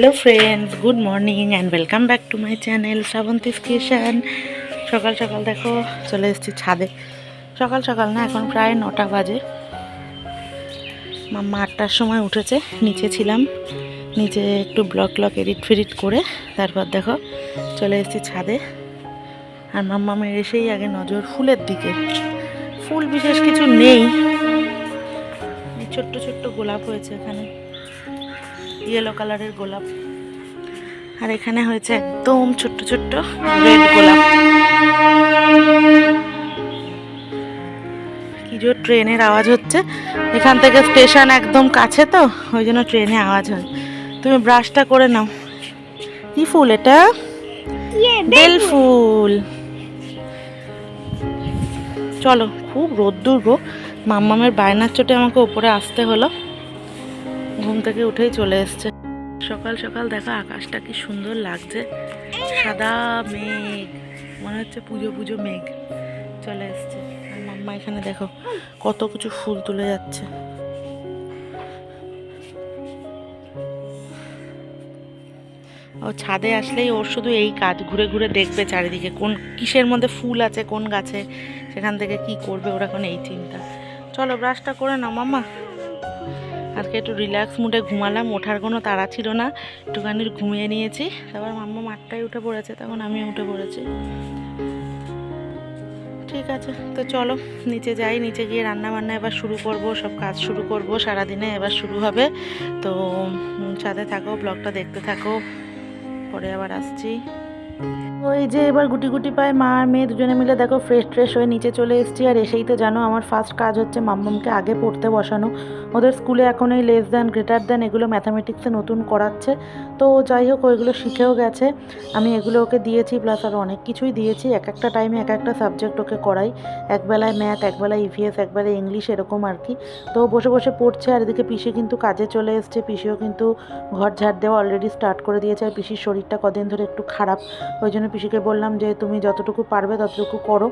Hello friends good morning and welcome back to my channel Shrabanti creation সকাল সকাল দেখো, চলে এসেছি ছাদে। সকাল সকাল না, এখন প্রায় নটা বাজে। মাম্মা আটটার সময় উঠেছে, নিচে ছিলাম। নিচে একটু ব্লক ব্লক এডিট ফেডিট করে, তারপর দেখো, চলে এসেছি ছাদে। আর মাম্মামের এসেই আগে নজর ফুলের দিকে। ফুল বিশেষ কিছু নেই। ছোট্ট ছোট্ট গোলাপ হয়েছে এখানে। ইয়েলো কালারের গোলাপ। আর এখানে হয়েছে একদম ছোট্ট ছোট্ট রেড গোলাপ। কি জোর ট্রেনের আওয়াজ হচ্ছে। এখান থেকে স্টেশন একদম কাছে তো ওই জন্য ট্রেনে আওয়াজ হয়। তুমি ব্রাশটা করে নাও। কি ফুল এটা? বেল ফুল। চলো খুব রোদ্দুর গো। মাম্মামের বায়নার চোটে আমাকে ওপরে আসতে হলো। ঘুম থেকে উঠেই চলে এসছে। সকাল সকাল দেখো আকাশটা কি সুন্দর লাগছে। সাদা মেঘ, মনে হচ্ছে পুজো পুজো মেঘ চলে এসছে। আর মাম্মা এখানে দেখো, কত কিছু ফুল তুলে যাচ্ছে। ও ছাদে আসলেই ওর শুধু এই কাজ, ঘুরে ঘুরে দেখবে চারিদিকে, কোন কিসের মধ্যে ফুল আছে, কোন গাছে, সেখান থেকে কি করবে, ওরা এখন এই চিন্তা। চলো ব্রাশটা করে নাও, মাম্মা। আজকে একটু রিল্যাক্স মুডে ঘুমালাম, ওঠার কোনো তাড়া ছিল না, একটুখানি ঘুমিয়ে নিয়েছি। তারপর মাম্মা মাঠটাই উঠে পড়েছে, তখন আমি উঠে পড়েছি। ঠিক আছে, তো চলো, নিচে যাই, নিচে গিয়ে রান্না বান্না এবার শুরু করব, সব কাজ শুরু করব, সারাদিনে এবার শুরু হবে। তো সাথে থাকো ব্লগটা দেখতে থাকো, পরে আবার আসছি। ওই যে এবার গুটি গুটি পায় মা আর মেয়ে দুজনে মিলে দেখো ফ্রেশ ট্রেশ হয়ে নিচে চলে এসেছি। আর এসেই তো জানো আমার ফার্স্ট কাজ হচ্ছে মাম্মামকে আগে পড়তে বসানো। ওদের স্কুলে এখন এই লেস দ্যান গ্রেটার দ্যান এগুলো ম্যাথামেটিক্সে নতুন করাচ্ছে। তো যাই হোক, ওইগুলো শিখেও গেছে। আমি এগুলো ওকে দিয়েছি প্লাস আর অনেক কিছুই দিয়েছি। এক একটা টাইমে এক একটা সাবজেক্ট ওকে করাই। একবেলায় ম্যাথ একবেলায় ইভিএস একবেলায় ইংলিশ এরকম আর কি। তো বসে বসে পড়ছে, আর এদিকে পিসি কিন্তু কাজে চলে এসছে। পিসিও কিন্তু ঘর ঝাড় দেওয়া অলরেডি স্টার্ট করে দিয়েছে। আর পিসির শরীরটা কদিন ধরে একটু খারাপ, ওই জন্য পিসিকে বললাম যে তুমি যতটুকু পারবে ততটুকু করো।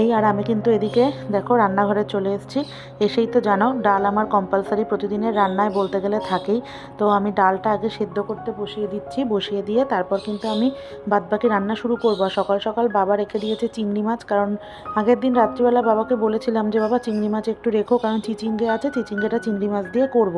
এই আর আমি কিন্তু এদিকে দেখো রান্নাঘরে চলে এসেছি। এসেই তো জানো ডাল আমার কম্পালসারি প্রতিদিনের রান্নায় বলতে গেলে থাকেই। তো আমি ডালটা আগে সেদ্ধ করতে বসিয়ে দিচ্ছি, বসিয়ে দিয়ে তারপর কিন্তু আমি বাদবাকি রান্না শুরু করব। সকাল সকাল বাবা রেখে দিয়েছে চিংড়ি মাছ, কারণ আগের দিন রাত্রিবেলা বাবাকে বলেছিলাম যে, বাবা, চিংড়ি মাছ একটু রেখো, কারণ চিচিঙ্গে আছে, চিচিঙ্গেটা চিংড়ি মাছ দিয়ে করব।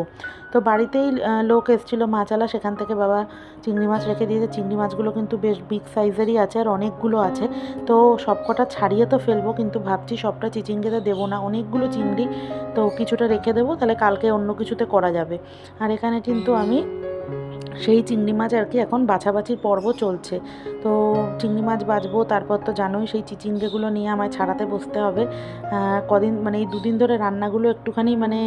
তো বাড়িতেই লোক এসেছিল মাছালা সেখান থেকে বাবা চিংড়ি মাছ রেখে দিয়েছে। চিংড়ি মাছগুলো কিন্তু বেশ বিগ সাইজেরই আছে আর অনেকগুলো আছে। তো সবকটা ছাড়িয়ে তো ফেলব, কিন্তু ভাবছি সবটা চিচিঙ্গেতে দেবো না। অনেকগুলো চিংড়ি তো কিছুটা রেখে দেবো, তাহলে কালকে অন্য কিছুতে করা যাবে। আর এখানে কিন্তু আমি সেই চিংড়ি মাছ আর কি এখন বাছাবাছির পর্ব চলছে। তো চিংড়ি মাছ বাছবো, তারপর তো জানোই সেই চিচিঙ্গেগুলো নিয়ে আমায় ছাড়াতে বসতে হবে। কদিন মানে এই দুদিন ধরে রান্নাগুলো একটুখানি মানে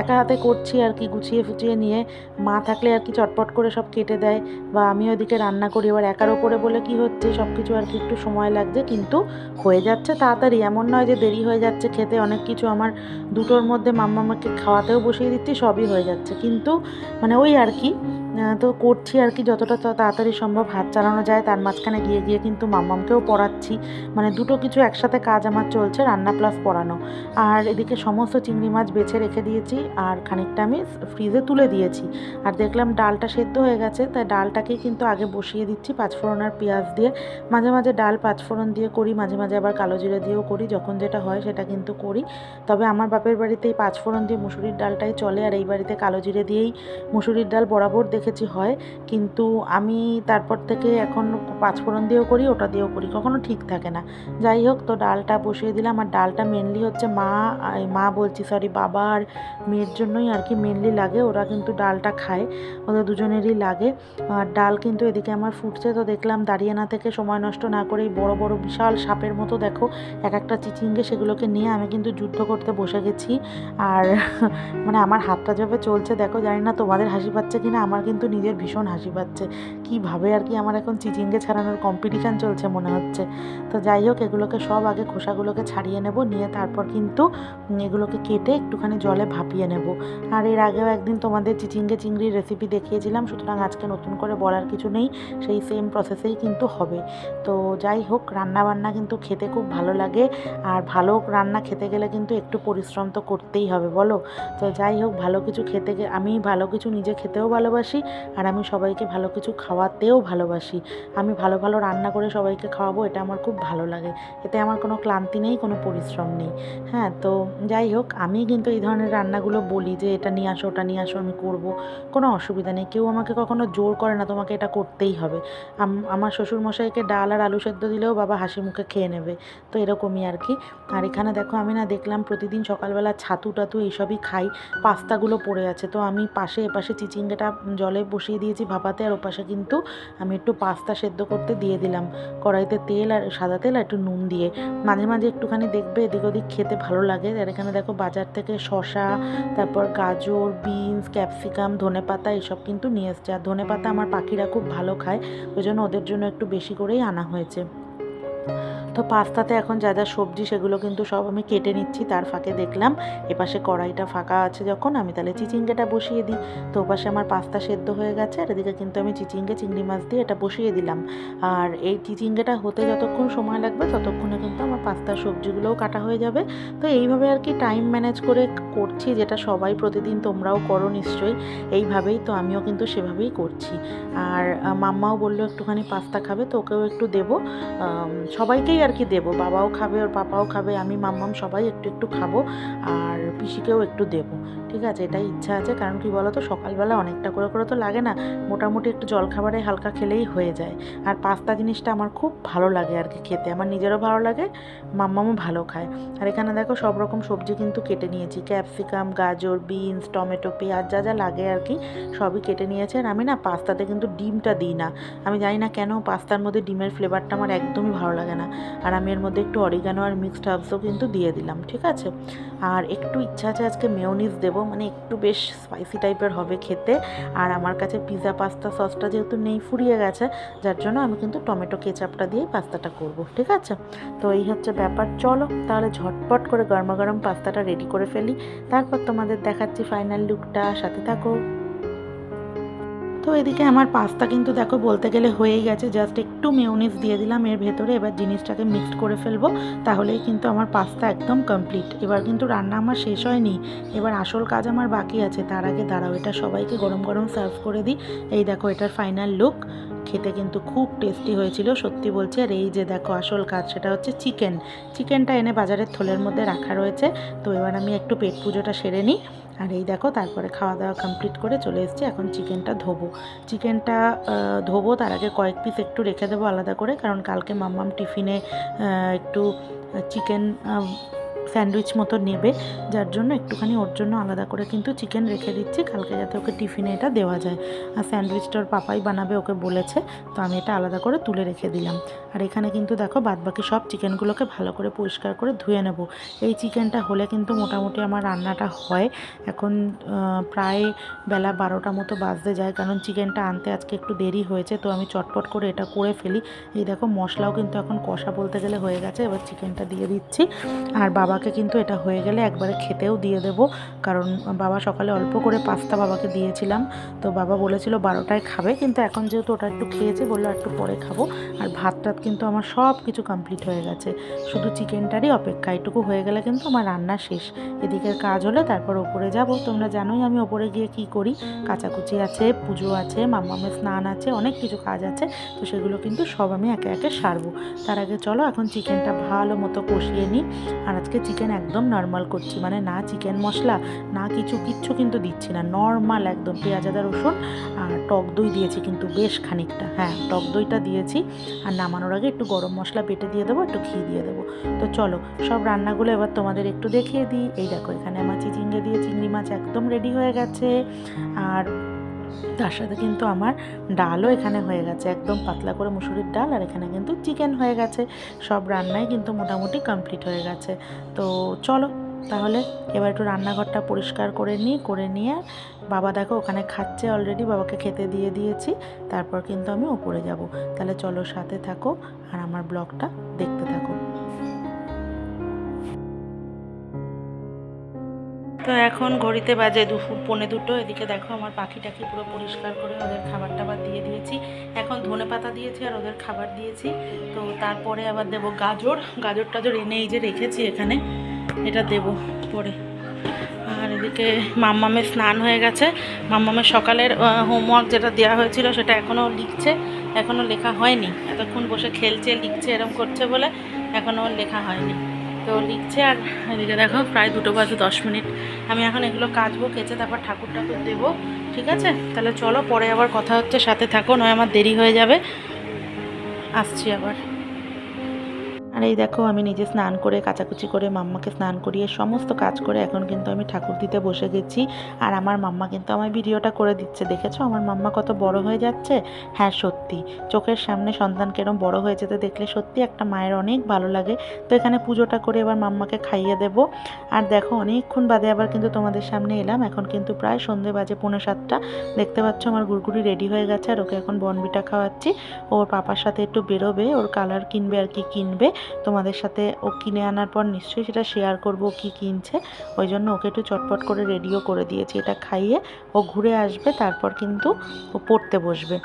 একা হাতে করছি আর কি গুছিয়ে ফুচিয়ে নিয়ে। মা থাকলে আর কি চটপট করে সব কেটে দেয় বা আমি ওদিকে রান্না করি। এবার একার ওপরে বলে কি হচ্ছে সব কিছু আর কি একটু সময় লাগছে। কিন্তু হয়ে যাচ্ছে তাড়াতাড়ি। এমন নয় যে দেরি হয়ে যাচ্ছে, খেতে অনেক কিছু আমার দুটোর মধ্যে মাম্মামাকে খাওয়াতেও বসিয়ে দিচ্ছি, সবই হয়ে যাচ্ছে। কিন্তু মানে ওই আর কি তো করছি আর কি যতটা তাড়াতাড়ি সম্ভব হাত চালানো যায়। তার মাঝখানে গিয়ে গিয়ে কিন্তু মাম্মামকেও পড়াচ্ছি। মানে দুটো কিছু একসাথে কাজ আমার চলছে, রান্না প্লাস পড়ানো। আর এদিকে সমস্ত চিংড়ি মাছ বেছে রেখে দিয়েছি আর খানিকটা আমি ফ্রিজে তুলে দিয়েছি। আর দেখলাম ডালটা সেদ্ধ হয়ে গেছে, তাই ডালটাকেই কিন্তু আগে বসিয়ে দিচ্ছি পাঁচফোড়ন আর পেঁয়াজ দিয়ে। মাঝে মাঝে ডাল পাঁচফোড়ন দিয়ে করি, মাঝে মাঝে আবার কালো জিরে দিয়েও করি, যখন যেটা হয় সেটা কিন্তু করি। তবে আমার বাপের বাড়িতে এই পাঁচফোড়ন দিয়ে মুসুরির ডালটাই চলে, আর এই বাড়িতে কালো জিরে দিয়েই মুসুরির ডাল বরাবর দেখেছি হয়, কিন্তু আমি তারপর থেকে এখন পাঁচফোড়ন দিয়েও করি, ওটা দিয়েও করি, কখনো ঠিক থাকে না। যাই হোক, তো ডালটা বসিয়ে দিলাম, আর ডালটা মেনলি হচ্ছে মা মা বলছি সরি বাবা আর মেয়ের জন্যই আর কি মেনলি লাগে, ওরা কিন্তু ডালটা খায়, ওদের দুজনেরই লাগে। আর ডাল কিন্তু এদিকে আমার ফুটছে, তো দেখলাম দাঁড়িয়ে না থেকে সময় নষ্ট না করে এই বড় বড় বিশাল সাপের মতো, দেখো, এক একটা চিচিঙ্গে সেগুলোকে নিয়ে আমি কিন্তু যুদ্ধ করতে বসে গেছি। আর মানে আমার হাতটা যেভাবে চলছে, দেখো, জানি না তোমাদের হাসি পাচ্ছে কিনা, আমার কিন্তু নিজের ভীষণ হাসি পাচ্ছে। কীভাবে আর কি আমার এখন চিচিঙ্গে ছাড়ানোর কম্পিটিশান চলছে মনে হচ্ছে। তো যাই হোক, এগুলোকে সব আগে খোসাগুলোকে ছাড়িয়ে নেব, নিয়ে তারপর কিন্তু এগুলোকে কেটে একটুখানি জলে ভাপিয়ে নেব। আর এর আগেও একদিন তোমাদের চিচিঙ্গে চিংড়ির রেসিপি দেখিয়েছিলাম, সুতরাং আজকে নতুন করে বলার কিছু নেই, সেই সেম প্রসেসেই কিন্তু হবে। তো যাই হোক রান্না বান্না কিন্তু খেতে খুব ভালো লাগে, আর ভালো রান্না খেতে গেলে কিন্তু একটু পরিশ্রম তো করতেই হবে, বলো? তো যাই হোক, ভালো কিছু খেতে আমি ভালো কিছু নিজে খেতেও ভালোবাসি আর আমি সবাইকে ভালো কিছু খাওয়াতেও ভালোবাসি। আমি ভালো ভালো রান্না করে সবাইকে খাওয়াবো, এটা আমার খুব ভালো লাগে। এতে আমার কোনো ক্লান্তি নেই, কোনো পরিশ্রম নেই। হ্যাঁ তো যাই হোক, আমি কিন্তু এই ধরনের রান্নাগুলো বলি যে, এটা নিয়ে আসো, ওটা নিয়ে আসো, আমি করব। কোনো অসুবিধা নেই। কেউ আমাকে কখনো জোর করে না, তোমাকে এটা করতেই হবে। আমার শ্বশুরমশাইকে ডাল আর আলু সেদ্ধ দিলেও বাবা হাসি মুখে খেয়ে নেবে। তো এরকমই আর কি। আর এখানে দেখো, আমি না দেখলাম প্রতিদিন সকালবেলা ছাতু টাতু এইসবই খাই, পাস্তাগুলো পড়ে আছে। তো আমি পাশে এপাশে চিচিঙ্গেটা জলে বসিয়ে দিয়েছি ভাপাতে আর ওপাশে কিন্তু আমি একটু পাস্তা সেদ্ধ করতে দিয়ে দিলাম। কড়াইতে তেল আর সাদা তেল আর একটু নুন দিয়ে। মাঝে মাঝে একটুখানি দেখবে এদিক ওদিক খেতে ভালো লাগে। আর এখানে দেখো বাজার থেকে শশা তারপর গাজর, বিনস, ক্যাপসিকাম ধনে পাতা এসব কিন্তু নিয়ে এসছে। আর ধনে পাতা আমার পাখিরা খুব ভালো খায়। ওই জন্য ওদের জন্য একটু বেশি করেই আনা হয়েছে। তো পাস্তাতে এখন যা যা সবজি সেগুলো কিন্তু সব আমি কেটে নিচ্ছি, তার ফাঁকে দেখলাম। এপাশে কড়াইটা ফাঁকা আছে যখন, আমি তাহলে চিচিঙ্গেটা বসিয়ে দিই। তো ওপাশে আমার পাস্তা সেদ্ধ হয়ে গেছে, আর এদিকে কিন্তু আমি চিচিঙ্গে চিংড়ি মাছ দিয়ে এটা বসিয়ে দিলাম। আর এই চিচিঙ্গেটা হতে যতক্ষণ সময় লাগবে, ততক্ষণে কিন্তু আমার পাস্তার সবজিগুলোও কাটা হয়ে যাবে। তো এইভাবে আর কি টাইম ম্যানেজ করে করছি, যেটা সবাই প্রতিদিন তোমরাও করো নিশ্চয়ই। এইভাবেই তো আমিও কিন্তু সেভাবেই করছি। আর মাম্মাও বলল একটুখানি পাস্তা খাবে, তো ওকেও একটু দেবো। সবাইকেই আর কি দেবো। বাবাও খাবে, ওর পাপাও খাবে, আমি, মাম্মাম সবাই একটু একটু খাব আর পিসিকেও একটু দেবো। ঠিক আছে? এটাই ইচ্ছা আছে। কারণ কি বলো তো সকালবেলা অনেকটা করে করে তো লাগে না। মোটামুটি একটু জলখাবারে হালকা খেলেই হয়ে যায়। আর পাস্তা জিনিসটা আমার খুব ভালো লাগে আর কি খেতে। আমার নিজেরও ভালো লাগে, মাম্মামও ভালো খায়। আর এখানে দেখো, সব রকম সবজি কিন্তু কেটে নিয়েছি। ক্যাপসিকাম, গাজর, বিনস, টমেটো, পেঁয়াজ যা যা লাগে আর কি সবই কেটে নিয়েছে। আর আমি না পাস্তাতে কিন্তু ডিমটা দিই না। আমি জানি না কেন পাস্তার মধ্যে ডিমের ফ্লেভারটা আমার একদমই ভালো লাগে না। আর আমি এর মধ্যে একটু অরিগানো আর মিক্সড হার্বসও কিন্তু দিয়ে দিলাম, ঠিক আছে? আর একটু ইচ্ছা আছে আজকে মেয়োনিজ দেবো মানে একটু বেশ স্পাইসি টাইপের হবে খেতে। আর আমার কাছে পিৎজা পাস্তা সসটা যেহেতু নেই, ফুরিয়ে গেছে, যার জন্য আমি কিন্তু টমেটো কেচাপটা দিয়েই পাস্তাটা করব, ঠিক আছে? তো এই হচ্ছে ব্যাপার, চলো তাহলে ঝটপট করে গরমা গরম পাস্তাটা রেডি করে ফেলি। তারপর তোমাদের দেখাচ্ছি ফাইনাল লুকটা সাথে থাকো। তো এদিকে আমার পাস্তা কিন্তু দেখো বলতে গেলে হয়েই গেছে জাস্ট একটু মেয়োনিজ দিয়ে দিলাম, এর ভেতরে এবার জিনিসটাকে মিক্সড করে ফেলব, তাহলেই কিন্তু আমার পাস্তা একদম কমপ্লিট এবার কিন্তু রান্না আমার শেষ হয়নি, এবার আসল কাজ আমার বাকি আছে, তার আগে দাঁড়াও, এটা সবাইকে গরম গরম সার্ভ করে দিই। এই দেখো এটার ফাইনাল লুক খেতে কিন্তু খুব টেস্টি হয়েছিল, সত্যি বলছি। আর এই যে দেখো আসল কাজ, সেটা হচ্ছে চিকেন চিকেনটা এনে বাজারের থলের মধ্যে রাখা রয়েছে, তো এবার আমি একটু পেট পুজোটা সেরে নিই। আর এই দেখো, তারপরে খাওয়া দাওয়া কমপ্লিট করে চলে এসেছি। এখন চিকেনটা ধোবো। চিকেনটা ধোবো, তার আগে কয়েক পিস একটু রেখে দেবো আলাদা করে, কারণ কালকে মাম্মাম টিফিনে একটু চিকেন স্যান্ডউইচ মতো নেবে, যার জন্য একটুখানি ওর জন্য আলাদা করে কিন্তু চিকেন রেখে দিচ্ছি। কালকে যাতে ওকে টিফিনে এটা দেওয়া যায়। আর স্যান্ডউইচটা ওর পাপাই বানাবে, ওকে বলেছে। তো আমি এটা আলাদা করে তুলে রেখে দিলাম। আর এখানে কিন্তু দেখো বাদবাকি সব চিকেনগুলোকে ভালো করে পরিষ্কার করে ধুয়ে নেব। এই চিকেনটা হলে কিন্তু মোটামুটি আমার রান্নাটা হয়। এখন প্রায় বেলা বারোটা মতো বাজতে যায়, কারণ চিকেনটা আনতে আজকে একটু দেরি হয়েছে। তো আমি চটপট করে এটা করে ফেলি। এই দেখো মশলাও কিন্তু এখন কষা বলতে গেলে হয়ে গেছে। এবার চিকেনটা দিয়ে দিচ্ছি। আর বাবাকে কিন্তু এটা হয়ে গেলে একবারে খেতেও দিয়ে দেবো। কারণ বাবা সকালে অল্প করে পাস্তা বাবাকে দিয়েছিলাম। তো বাবা বলেছিল বারোটায় খাবে। কিন্তু এখন যেহেতু ওটা একটু খেয়েছে, বলল একটু পরে খাব। আর ভাত টাত কিন্তু আমার সব কিছু কমপ্লিট হয়ে গেছে। শুধু চিকেনটারই অপেক্ষা। এটুকু হয়ে গেলে কিন্তু আমার রান্না শেষ। এদিকের কাজ হলে তারপর ওপরে যাব। তোমরা জানোই আমি ওপরে গিয়ে কি করি। কাচাকুচি আছে, পুজো আছে মামামের স্নান আছে, অনেক কিছু কাজ আছে। তো সেগুলো কিন্তু সব আমি একে একে সারবো। তার আগে চলো এখন চিকেনটা ভালো মতো কষিয়ে নিই। আর আজকে চিকেন একদম নর্মাল করছি মানে না চিকেন মশলা, না কিছু, কিচ্ছু কিন্তু দিচ্ছি না। নর্মাল একদম পেঁয়াজ, আদা, রসুন আর টক দই দিয়েছি কিন্তু বেশ খানিকটা। হ্যাঁ টক দইটা দিয়েছি আর নামানোর আগে একটু গরম মশলা বেটে দিয়ে দেবো, একটু ঘি দিয়ে দেবো। তো চলো, সব রান্নাগুলো এবার তোমাদের একটু দেখিয়ে দিই। এই দেখো, এখানে আমার চিচিঙ্গে দিয়ে চিংড়ি মাছ একদম রেডি হয়ে গেছে। আর তার সাথে কিন্তু আমার ডালও এখানে হয়ে গেছে। একদম পাতলা করে মুসুরির ডাল আর এখানে কিন্তু চিকেন হয়ে গেছে। সব রান্নাই কিন্তু মোটামুটি কমপ্লিট হয়ে গেছে। তো চলো, তাহলে এবার একটু রান্নাঘরটা পরিষ্কার করে নিই, করে নিয়ে বাবা দেখো ওখানে খাচ্ছে অলরেডি বাবাকে খেতে দিয়ে দিয়েছি। তারপর কিন্তু আমি ওপরে যাব। তাহলে চলো সাথে থাকো আর আমার ব্লগটা দেখতে থাকো। তো এখন ঘড়িতে বাজে দুপুর, পৌনে দুটো। এদিকে দেখো আমার পাখিটাকে পুরো পরিষ্কার করে ওদের খাবার টাবার দিয়ে দিয়েছি। এখন ধনে পাতা দিয়েছি আর ওদের খাবার দিয়েছি। তো তারপরে আবার দেবো গাজর। গাজর টাজর এনে এই যে রেখেছি এখানে। এটা দেব পরে। আর এদিকে মাম্মামের স্নান হয়ে গেছে। মাম্মামের সকালের হোমওয়ার্ক যেটা দেওয়া হয়েছিল সেটা এখনও লিখছে। এখনও লেখা হয়নি। এতক্ষণ বসে খেলছে, লিখছে, এরম করছে বলে এখনও লেখা হয়নি। তো লিখছে আর এদিকে দেখো প্রায় দুটো বাজে দশ মিনিট। আমি এখন এগুলো কাচবো, কেচে তারপর ঠাকুর ঠাকুর দেবো, ঠিক আছে? তাহলে চলো, পরে আবার কথা হচ্ছে, সাথে থাকো, নয় আমার দেরি হয়ে যাবে। আসছি আবার। আর এই দেখো, আমি নিজে স্নান করে, কাচাকুচি করে, মাম্মাকে স্নান করিয়ে সমস্ত কাজ করে এখন কিন্তু আমি ঠাকুর দিতে বসে গেছি। আর আমার মাম্মা কিন্তু আমার ভিডিওটা করে দিচ্ছে, দেখেছ? আমার মাম্মা কত বড় হয়ে যাচ্ছে? হ্যাঁ সত্যি। চোখের সামনে সন্তান কেরম বড় হয়ে যেতে দেখলে সত্যি একটা মায়ের অনেক ভালো লাগে। তো এখানে পুজোটা করে এবার মাম্মাকে খাইয়ে দেব। আর দেখো, অনেকক্ষণ বাদে আবার কিন্তু তোমাদের সামনে এলাম। এখন কিন্তু প্রায় সন্ধে বাজে, পৌনে সাতটা। দেখতে পাচ্ছ, আমার গুড়গুড়ি রেডি হয়ে গেছে। আর ওকে এখন বনবিটা খাওয়াচ্ছি। ওর পাপার সাথে একটু বেরোবে, ওর কালার কিনবে আর কি কিনবে। তোমাদের সাথে ও কিনে আনার পর নিশ্চয়ই সেটা শেয়ার করব কি কিনছে। ওই জন্য ওকে একটু চটপট করে রেডিও করে দিয়েছি। এটা খাইয়ে ও ঘুরে আসবে, তারপর কিন্তু ও পড়তে বসবে।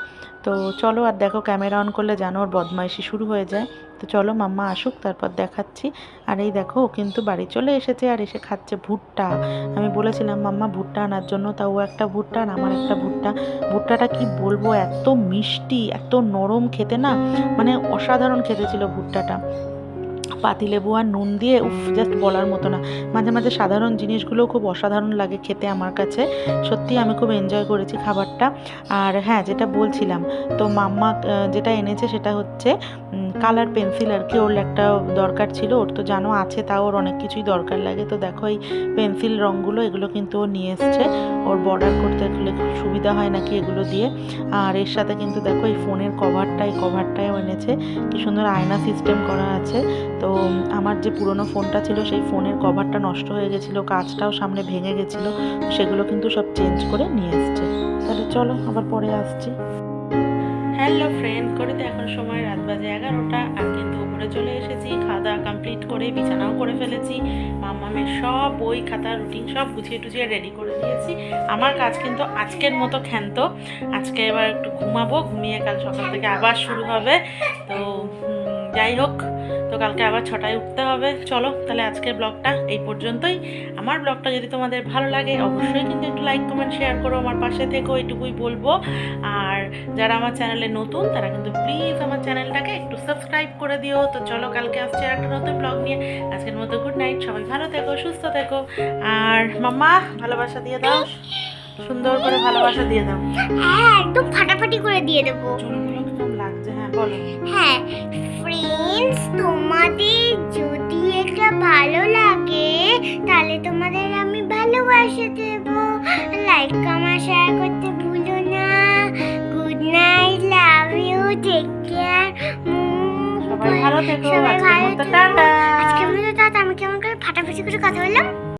তো চলো আর দেখো ক্যামেরা অন করলে জানো ওর বদমাইশি শুরু হয়ে যায়। তো চলো মাম্মা আসুক, তারপর দেখাচ্ছি। আর এই দেখো ও কিন্তু বাড়ি চলে এসেছে আর এসে খাচ্ছে ভুট্টা। আমি বলেছিলাম, মাম্মা, ভুট্টা আনার জন্য তা ও একটা ভুট্টা আর আমার একটা ভুট্টা। ভুট্টাটা কি বলব, এত মিষ্টি, এত নরম খেতে না মানে অসাধারণ খেতে ছিল ভুট্টাটা। পাতিলেবু আর নুন দিয়ে, উফ জাস্ট বলার মতো না। মাঝে মাঝে সাধারণ জিনিসগুলো খুব অসাধারণ লাগে খেতে আমার কাছে। সত্যি আমি খুব এনজয় করেছি খাবারটা। আর হ্যাঁ যেটা বলছিলাম, তো মাম্মা যেটা এনেছে সেটা হচ্ছে কালার পেন্সিল আর কি, ওর একটা দরকার ছিল, ওর তো জানো আছে, তাও ওর অনেক কিছুই দরকার লাগে। তো দেখো এই পেন্সিল রঙগুলো, এগুলো কিন্তু ও নিয়ে এসছে। ওর বর্ডার করতে গেলে খুব সুবিধা হয় নাকি এগুলো দিয়ে। আর এর সাথে কিন্তু দেখো এই ফোনের কভারটা এই কভারটাও এনেছে। কি সুন্দর আয়না সিস্টেম করা আছে। তো উম, আমার যে পুরনো ফোনটা ছিল সেই ফোনের কভারটা নষ্ট হয়ে গেছিল কাঁচটাও সামনে ভেঙে গেছিল সেগুলো কিন্তু সব চেঞ্জ করে নিয়ে এসছে। তাহলে চলো আবার পরে আসছি। হ্যালো ফ্রেন্ড করে তো এখন সময় রাত বাজে এগারোটা আর কিন্তু উপরে চলে এসেছি খাওয়া দাওয়া কমপ্লিট করে বিছানাও করে ফেলেছি মামামের সব বই খাতা রুটিন সব গুছিয়ে টুছিয়ে রেডি করে দিয়েছি। আমার কাজ কিন্তু আজকের মতো ক্ষান্ত আজকে এবার একটু ঘুমাবো ঘুমিয়ে কাল সকাল থেকে আবার শুরু হবে তো যাই হোক তো কালকে আবার ছটায় উঠতে হবে। চলো তাহলে আজকের ব্লগটা এই পর্যন্তই। আমার ব্লগটা যদি তোমাদের ভালো লাগে অবশ্যই কিন্তু একটু লাইক কমেন্ট শেয়ার করো আমার পাশে থেকো এইটুকুই বলব। আর যারা আমার চ্যানেলে নতুন তারা কিন্তু প্লিজ আমার চ্যানেলটাকে একটু সাবস্ক্রাইব করে দিও। তো চলো কালকে আসছে আর একটা নতুন ব্লগ নিয়ে। আজকের মতো গুড নাইট সবাই ভালো থেকো সুস্থ থেকো। আর মাম্মা ভালোবাসা দিয়ে দাও। সুন্দর করে ভালোবাসা দিয়ে দাও। হ্যাঁ একদম ফাটাফাটি করে দিয়ে দেবো। চুলগুলো কেমন লাগছে হ্যাঁ বলো। হ্যাঁ ফ্রেন্ডস তোমাদের যদি এটা ভালো লাগে তাহলে তোমাদের আমি ভালোবাসে দেব। লাইক কমেন্ট শেয়ার করতে ভুলো না। Good night love you take care সবাই ভালো থেকো আজকের মতো টাটা। আজকে মতো টাটা। আমি কেমন করে ফাটাফাটি করে কথা বললাম?